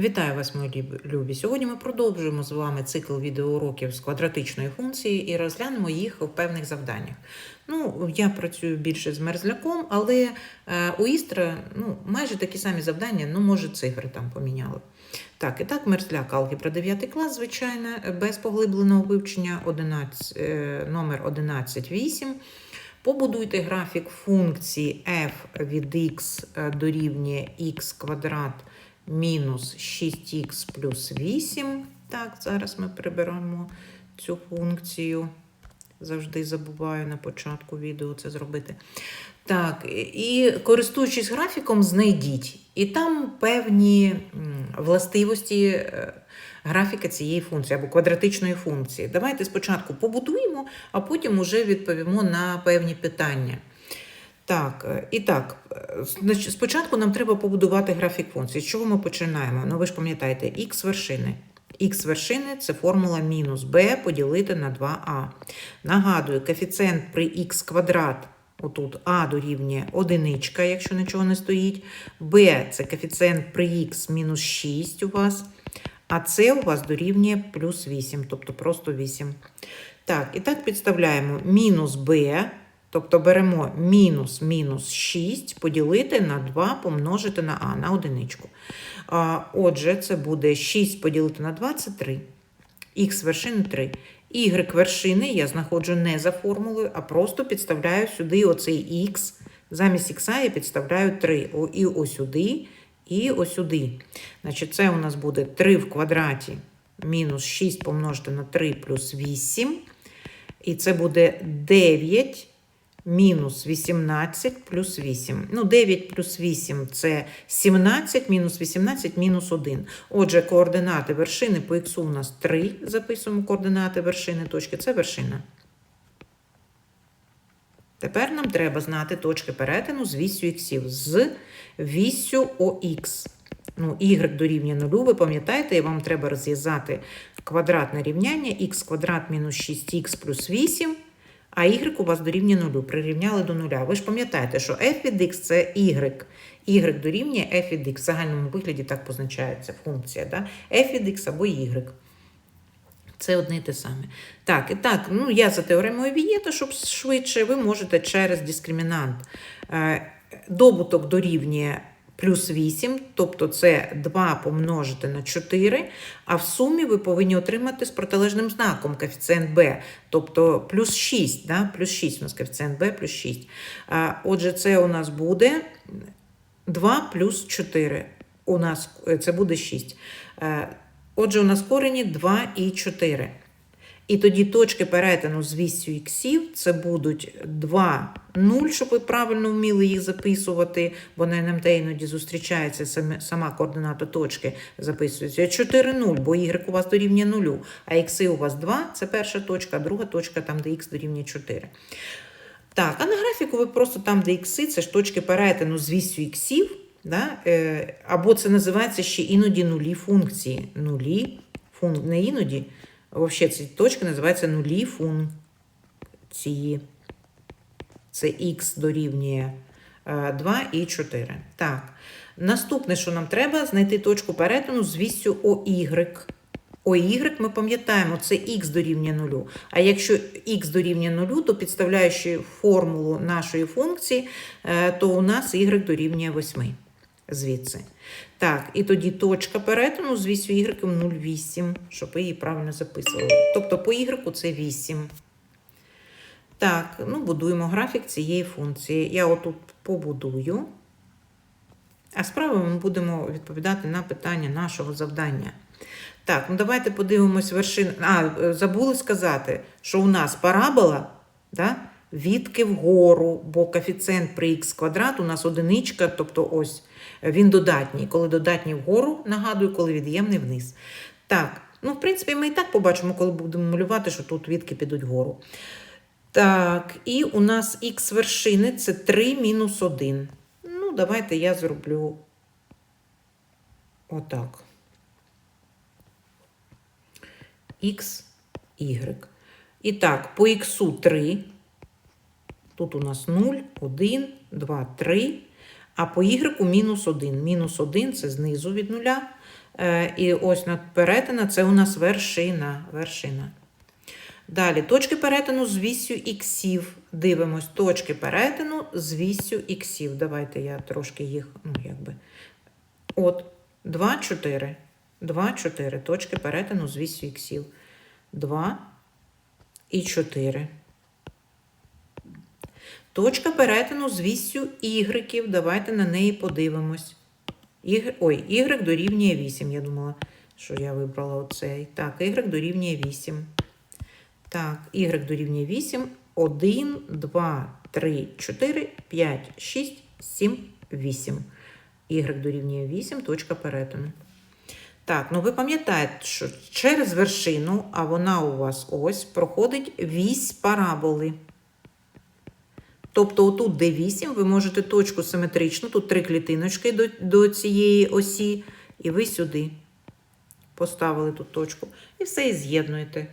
Вітаю вас, мої любі. Сьогодні ми продовжуємо з вами цикл відеоуроків з квадратичної функції і розглянемо їх у певних завданнях. Ну, я працюю більше з мерзляком, але е, у Істра ну, майже такі самі завдання, ну, може, цифри там поміняли. Так, і так, мерзляк, алгебра 9 клас, звичайно, без поглибленого вивчення 11, е, номер 11.8. Побудуйте графік функції f від x е, дорівнює x квадрат мінус 6х плюс 8. Так, зараз ми приберемо цю функцію. Завжди забуваю на початку відео це зробити. Так, і користуючись графіком, знайдіть. І там певні властивості е, графіка цієї функції або квадратичної функції. Давайте спочатку побудуємо, а потім уже відповімо на певні питання. Так, е, і так, е, спочатку нам треба побудувати графік функції. З чого ми починаємо? Ну, ви ж пам'ятаєте, х вершини. Х вершини це формула мінус b поділити на 2а. Нагадую, коефіцієнт при х квадрат, отут а дорівнює одиничка, якщо нічого не стоїть. b це коефіцієнт при х мінус 6 у вас. А це у вас дорівнює плюс 8, тобто просто 8. Так, і так підставляємо мінус b, тобто беремо мінус мінус 6 поділити на 2 помножити на а, на одиничку. Отже, це буде 6 поділити на 2 це 3. Х вершини 3. Y вершини я знаходжу не за формулою, а просто підставляю сюди оцей х. Замість х я підставляю 3. О, І ось сюди, і ось сюди. Значить, це у нас буде 3 в квадраті мінус 6 помножити на 3 плюс 8. І це буде 9 мінус 18 плюс 8. Ну, 9 плюс 8 це 17, мінус 18, мінус 1. Отже, координати вершини по х у нас 3. Записуємо координати вершини точки. Це вершина. Тепер нам треба знати точки перетину з вісю іксів, з вісю ОХ. Ну, y дорівнює 0, ви пам'ятаєте, і вам треба розв'язати квадратне рівняння х квадрат мінус 6х плюс 8, а y у вас дорівнює 0, прирівняли до 0. Ви ж пам'ятаєте, що f від x – це y. y дорівнює f від x. В загальному вигляді так позначається функція. Да? f від x або y. Це одне і те саме. Так, і так, ну я за теоремою Вієта, щоб швидше, ви можете через дискримінант. Е, Добуток дорівнює плюс 8, тобто це 2 помножити на 4, а в сумі ви повинні отримати з протилежним знаком коефіцієнт b, тобто плюс 6, да? плюс 6 у нас коефіцієнт b плюс 6. А, Отже, це у нас буде 2 плюс 4. У нас е, це буде 6. Е, Отже, у нас корені 2 і 4. І тоді точки перетину з вісю іксів це будуть 2, 0, щоб ви правильно вміли їх записувати, бо на НМТ іноді зустрічається сама координата точки записується. 4, 0, бо y у вас дорівнює 0, а ікси у вас 2, це перша точка, друга точка там, де х дорівнює 4. Так, а на графіку ви просто там, де ікси, це ж точки перетину з вісю іксів, да? е, або це називається ще іноді нулі функції. Нулі функції, не іноді, взагалі ці точки називаються нулі функції. Це х дорівнює е, 2 і 4. Так. Наступне, що нам треба, знайти точку перетину з вісю OY. OY ми пам'ятаємо, це х дорівнює 0. А якщо х дорівнює 0, то підставляючи формулу нашої функції, е, то у нас y дорівнює 8. Звідси. Так, і тоді точка перетину з вісю y 0,8, щоб ви її правильно записували. Тобто по y це 8. Так, ну будуємо графік цієї функції. Я отут побудую. А справа ми будемо відповідати на питання нашого завдання. Так, ну давайте подивимось вершину. А, е, забули сказати, що у нас парабола да, відки вгору, бо коефіцієнт при х квадрат у нас одиничка, тобто ось е, він додатній. Коли додатній вгору, нагадую, коли від'ємний вниз. Так, ну в принципі, ми і так побачимо, коли будемо малювати, що тут відки підуть вгору. Так, і у нас х вершини це 3 мінус 1. Ну, давайте я зроблю отак. Х, Y. І так, по х 3. Тут у нас 0, 1, 2, 3. А по y мінус 1. Мінус 1 це знизу від нуля. Е, І ось над перетина це у нас вершина. вершина. Далі, точки перетину з вісю іксів. Дивимось, точки перетину з вісю іксів. Давайте я трошки їх, ну, якби. От, 2, 4. 2, 4. Точки перетину з вісю іксів. 2 і 4. Точка перетину з вісю ігреків. Давайте на неї подивимось. Ігр... Ой, y дорівнює 8. Я думала, що я вибрала оцей. Так, y дорівнює 8. Так, y дорівнює 8. 1, 2, 3, 4, 5, 6, 7, 8. Y дорівнює 8, точка перетину. Так, ну ви пам'ятаєте, що через вершину, а вона у вас ось, проходить вісь параболи. Тобто, отут, де 8, ви можете точку симетричну, тут три клітиночки до, до цієї осі, і ви сюди поставили тут точку. І все і з'єднуєте.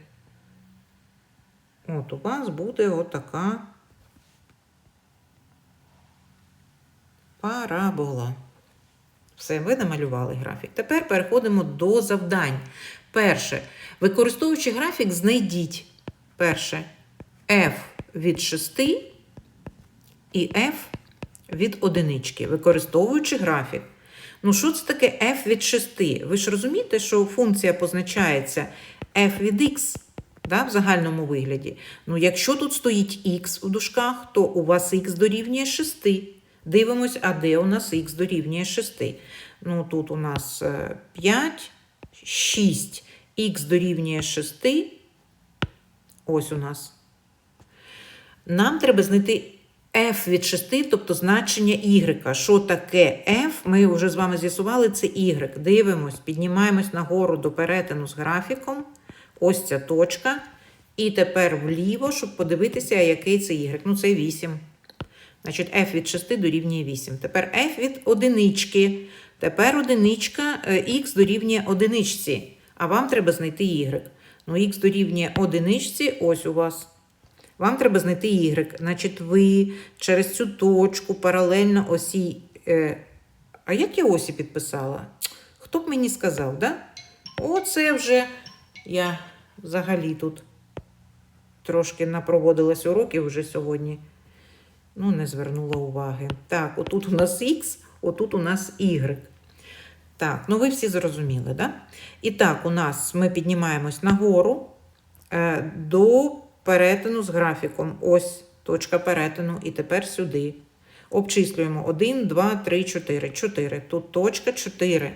От у вас буде отака парабола. Все, ви намалювали графік. Тепер переходимо до завдань. Перше. Використовуючи графік, знайдіть перше f від 6 і f від одинички, використовуючи графік. Ну, що це таке f від 6? Ви ж розумієте, що функція позначається f від x да, в загальному вигляді. Ну, якщо тут стоїть x у дужках, то у вас x дорівнює 6. Дивимось, а де у нас x дорівнює 6. Ну, тут у нас е, 5, 6, х дорівнює 6. Ось у нас. Нам треба знайти f від 6, тобто значення y. Що таке f? Ми вже з вами з'ясували, це y. Дивимось, піднімаємось нагору до перетину з графіком. Ось ця точка. І тепер вліво, щоб подивитися, який це y. Ну, це 8. Значить, f від 6 дорівнює 8. Тепер f від одинички. Тепер одиничка, е, x дорівнює одиничці. А вам треба знайти y. Ну, x дорівнює одиничці, ось у вас. Вам треба знайти y. Значить, ви через цю точку паралельно осі. Е, а як я осі підписала? Хто б мені сказав, да? Оце вже я взагалі тут трошки напроводилась уроків вже сьогодні. Ну, не звернула уваги. Так, отут у нас Х, отут у нас Y. Так, ну ви всі зрозуміли, да? І так, у нас ми піднімаємось нагору е, до перетину з графіком. Ось точка перетину. І тепер сюди. Обчислюємо 1, 2, 3, 4. 4. Тут точка 4.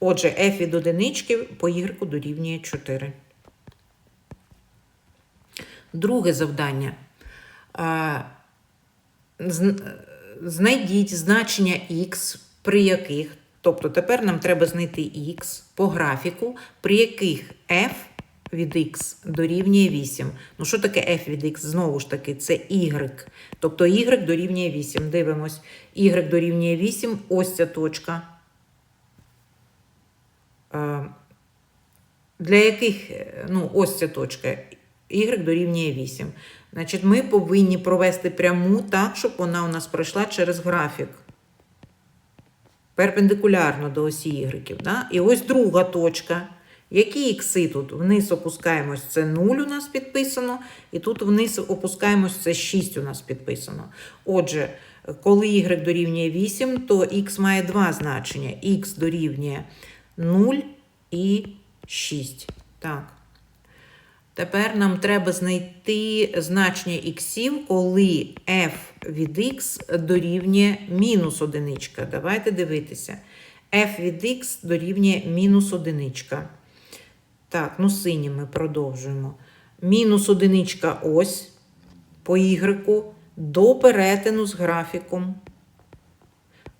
Отже, f від одинички по y дорівнює 4. Друге завдання. Знайдіть значення x, при яких, тобто тепер нам треба знайти x по графіку, при яких f від x дорівнює 8. Ну, що таке f від x? Знову ж таки, це y. Тобто y дорівнює 8. Дивимось, y дорівнює 8, ось ця точка. Е, Для яких, е, ну, ось ця точка, y дорівнює 8. Значить, ми повинні провести пряму так, щоб вона у нас пройшла через графік. Перпендикулярно до осі y. Да? І ось друга точка. Які ікси тут? Вниз опускаємось, це 0 у нас підписано, і тут вниз опускаємось, це 6 у нас підписано. Отже, коли y дорівнює 8, то x має два значення. x дорівнює 0 і 6. Так. Тепер нам треба знайти значення іксів, коли f від x дорівнює мінус одиничка. Давайте дивитися. f від x дорівнює мінус одиничка. Так, ну синім ми продовжуємо. Мінус одиничка ось по y до перетину з графіком.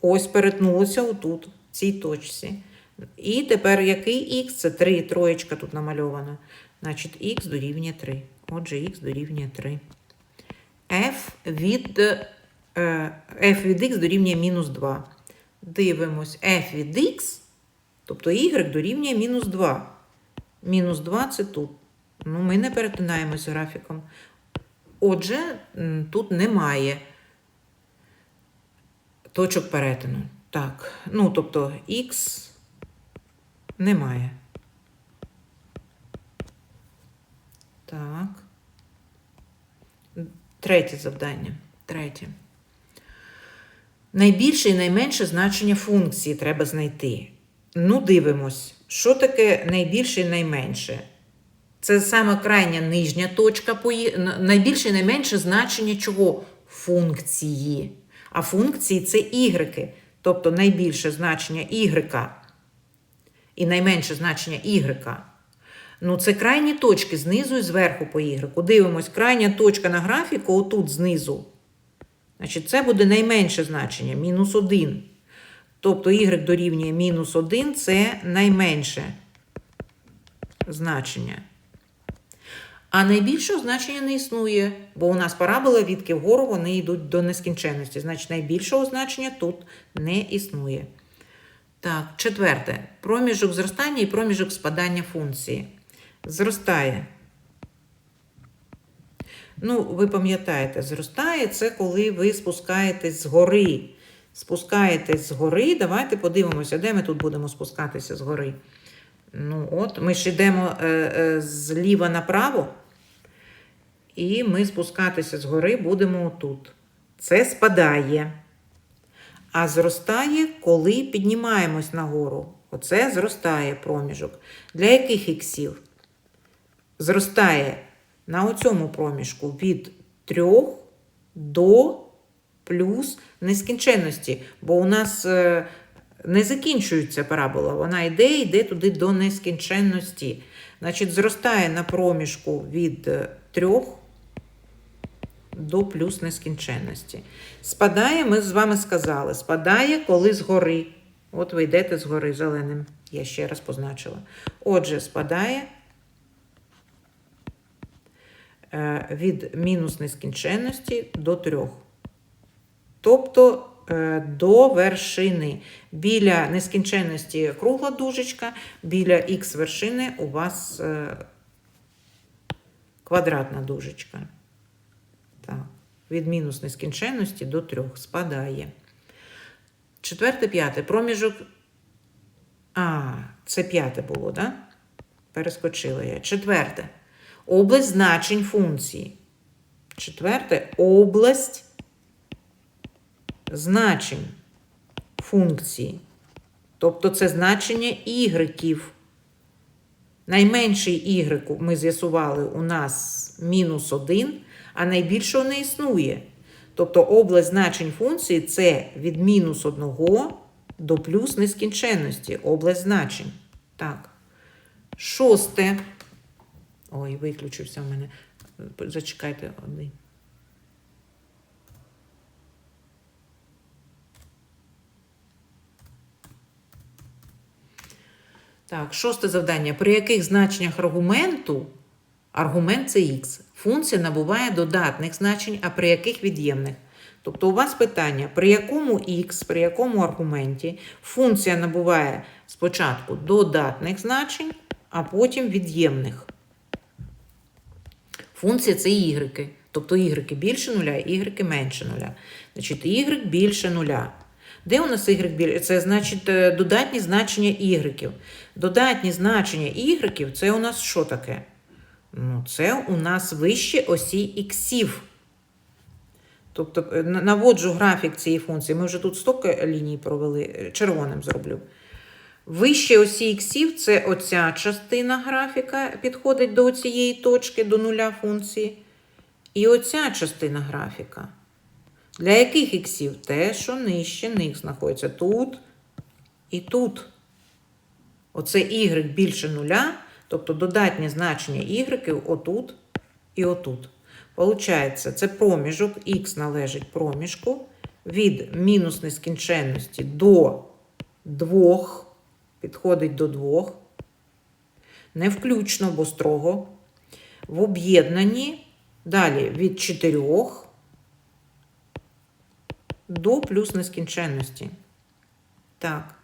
Ось перетнулося отут, в цій точці. І тепер який х? Це 3, троєчка тут намальована. Значить, х дорівнює 3. Отже, х дорівнює 3. f від, е, f від x дорівнює мінус 2. Дивимось, f від x, тобто y дорівнює мінус 2. Мінус 2 це тут. Ну, ми не перетинаємося графіком. Отже, тут немає точок перетину. Так, ну, тобто х Немає. Так. Третє завдання. Третє. Найбільше і найменше значення функції треба знайти. Ну, дивимось, що таке найбільше і найменше. Це саме крайня нижня точка, найбільше і найменше значення чого? Функції. А функції це ігреки, тобто найбільше значення ігрека і найменше значення ігрека. Ну, це крайні точки знизу і зверху по ігреку. Дивимось, крайня точка на графіку отут знизу. Значить, це буде найменше значення, мінус 1. Тобто y дорівнює мінус 1 це найменше значення. А найбільшого значення не існує, бо у нас парабола відки вгору вони йдуть до нескінченності. Значить, найбільшого значення тут не існує. Так, четверте. Проміжок зростання і проміжок спадання функції. Зростає. Ну, ви пам'ятаєте, зростає це коли ви спускаєтесь згори. Спускаєтесь згори. Давайте подивимося, де ми тут будемо спускатися згори. Ну, от, ми ж йдемо е, е, зліва направо, і ми спускатися згори будемо отут. Це спадає. А зростає, коли піднімаємось нагору. Оце зростає проміжок. Для яких іксів? Зростає на оцьому проміжку від 3 до плюс нескінченності. Бо у нас е, не закінчується парабола, вона йде, йде туди до нескінченності. Значить, зростає на проміжку від 3 до плюс нескінченності. Спадає, ми з вами сказали, спадає, коли згори. От ви йдете згори зеленим. Я ще раз позначила. Отже, спадає е, від мінус нескінченності до 3. Тобто е, до вершини. Біля нескінченності кругла дужечка, біля х вершини у вас е, квадратна дужечка. Так. Від мінус нескінченності до 3 спадає. Четверте, п'яте. Проміжок. А, це п'яте було, так? Да? Перескочила я. Четверте. Область значень функції. Четверте область значень функції. Тобто це значення ігреків. Найменший ігреку ми з'ясували у нас мінус 1, а найбільшого не існує. Тобто область значень функції це від мінус 1 до плюс нескінченності. Область значень. Так. Шосте. Ой, виключився в мене. Зачекайте один. Так, шосте завдання. При яких значеннях аргументу, аргумент це х, функція набуває додатних значень, а при яких від'ємних? Тобто у вас питання, при якому х, при якому аргументі функція набуває спочатку додатних значень, а потім від'ємних. Функція це ігреки. Тобто ігреки більше нуля, ігреки менше нуля. Значить, y більше нуля. Де у нас y? Це значить е, додатні значення ігреків. Додатні значення ігреків це у нас що таке? Ну, це у нас вище осі іксів. Тобто е, наводжу графік цієї функції. Ми вже тут стільки ліній провели, е, червоним зроблю. Вище осі іксів це оця частина графіка підходить до цієї точки, до нуля функції. І оця частина графіка. Для яких іксів? Те, що нижче них знаходиться тут і тут. Оце y більше нуля, тобто додатнє значення y отут і отут. Получається, це проміжок, х належить проміжку від мінус нескінченності до 2, підходить до 2, не включно, бо строго. В об'єднанні далі від 4 до плюс нескінченності. Так.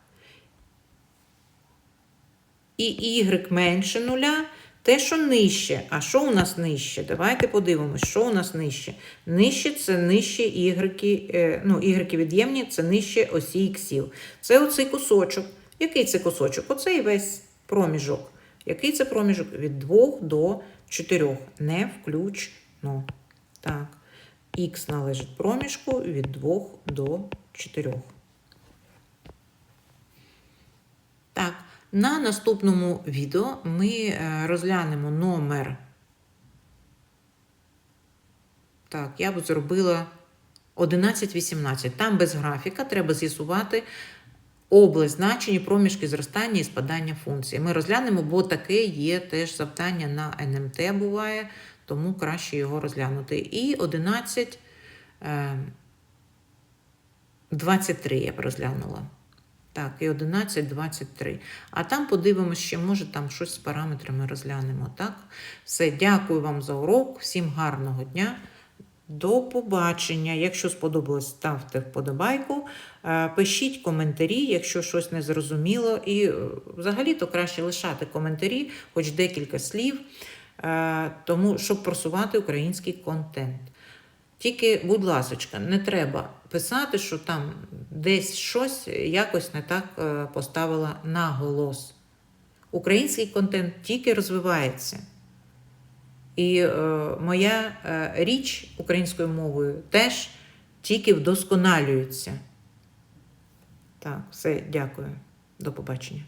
І y менше нуля, те, що нижче. А що у нас нижче? Давайте подивимось, що у нас нижче. Нижче це нижче y, е, ну, y від'ємні, це нижче осі іксів. Це оцей кусочок Який це кусочок? Оцей весь проміжок. Який це проміжок? Від 2 до 4. Не включно. Так. Х належить проміжку від 2 до 4. Так, на наступному відео ми е, розглянемо номер. Так, я б зробила 11-18. Там без графіка треба з'ясувати область значень проміжки зростання і спадання функцій. Ми розглянемо, бо таке є теж завдання на НМТ буває, тому краще його розглянути. І 11, е, 23 я б розглянула. Так, і 11, 23. А там подивимося, ще, може, там щось з параметрами розглянемо. Так? Все, дякую вам за урок. Всім гарного дня. До побачення. Якщо сподобалось, ставте вподобайку, Е, пишіть коментарі, якщо щось не зрозуміло. І е, взагалі-то краще лишати коментарі, хоч декілька слів, тому щоб просувати український контент. Тільки, будь ласка, не треба писати, що там десь щось якось не так е, поставила наголос. Український контент тільки розвивається. І е, моя е, річ українською мовою теж тільки вдосконалюється. Так, все, дякую. До побачення.